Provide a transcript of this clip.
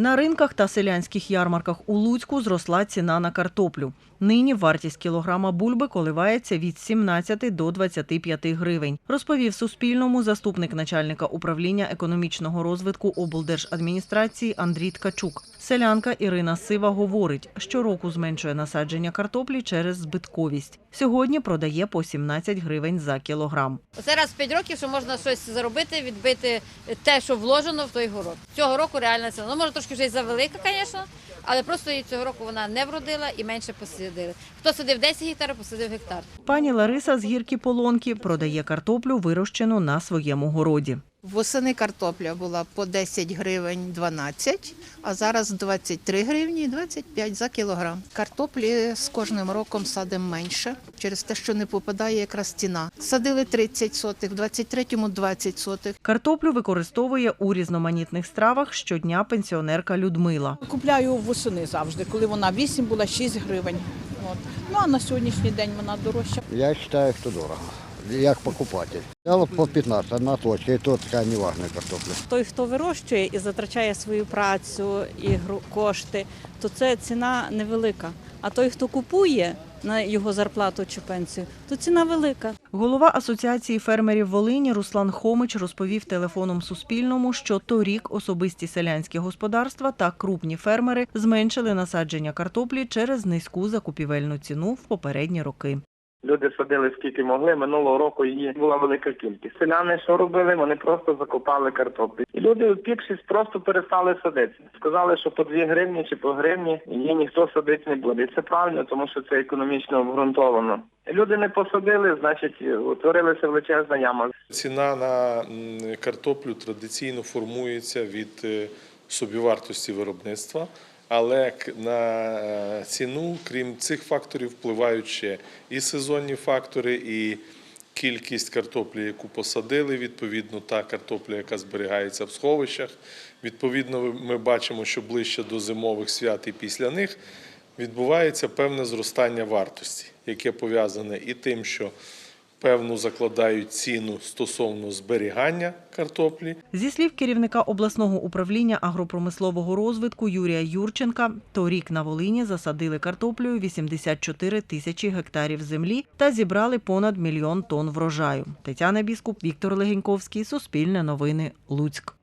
На ринках та селянських ярмарках у Луцьку зросла ціна на картоплю. Нині вартість кілограма бульби коливається від 17 до 25 гривень, розповів Суспільному заступник начальника управління економічного розвитку облдержадміністрації Андрій Ткачук. Селянка Ірина Сива говорить, щороку зменшує насадження картоплі через збитковість. Сьогодні продає по 17 гривень за кілограм. Оце раз в 5 років, що можна щось заробити, відбити те, що вложено в той город. Цього року реальна ціна. Ну, може трошки вже й завелика, звісно, але просто її цього року вона не вродила і менше посадили. Хто садив 10 гектарів, посадив гектар. Пані Лариса з гірки Полонки продає картоплю, вирощену на своєму городі. Восени картопля була по 10 гривень 12, а зараз 23 гривні і 25 за кілограм. Картоплі з кожним роком садимо менше, через те, що не попадає якраз ціна. Садили 30 сотих, в 23-му 20 сотих. Картоплю використовує у різноманітних стравах щодня пенсіонерка Людмила. Купляю восени завжди, коли вона 8 була 6 гривень. От. Ну а на сьогоднішній день вона дорожча. Я вважаю, що дорого. Як покупатель. Я по 15, одна точка, і то така неважна картопля. той, хто вирощує і затрачає свою працю і кошти, то це ціна невелика. А той, хто купує на його зарплату чи пенсію, то ціна велика. Голова Асоціації фермерів Волині Руслан Хомич розповів телефоном Суспільному, що торік особисті селянські господарства та крупні фермери зменшили насадження картоплі через низьку закупівельну ціну в попередні роки. Люди садили скільки могли. Минулого року її була велика кількість. Селяни що робили? Вони просто закопали картоплю. І люди, впікшись, просто перестали садити. Сказали, що по 2 гривні чи по гривні її ніхто садити не буде. І це правильно, тому що це економічно обґрунтовано. Люди не посадили, значить, утворилася величезна яма. Ціна на картоплю традиційно формується від е, собівартості виробництва, але на е, ціну, крім цих факторів, впливають ще і сезонні фактори, і кількість картоплі, яку посадили, відповідно, та картопля, яка зберігається в сховищах. Відповідно, ми бачимо, що ближче до зимових свят і після них відбувається певне зростання вартості, яке пов'язане і тим, що певну закладають ціну стосовно зберігання картоплі, Зі слів керівника обласного управління агропромислового розвитку Юрія Юрченка, торік на Волині засадили картоплею 84 тисячі гектарів землі та зібрали понад мільйон тонн врожаю. Тетяна Біскуп, Віктор Легеньковський, Суспільне новини, Луцьк.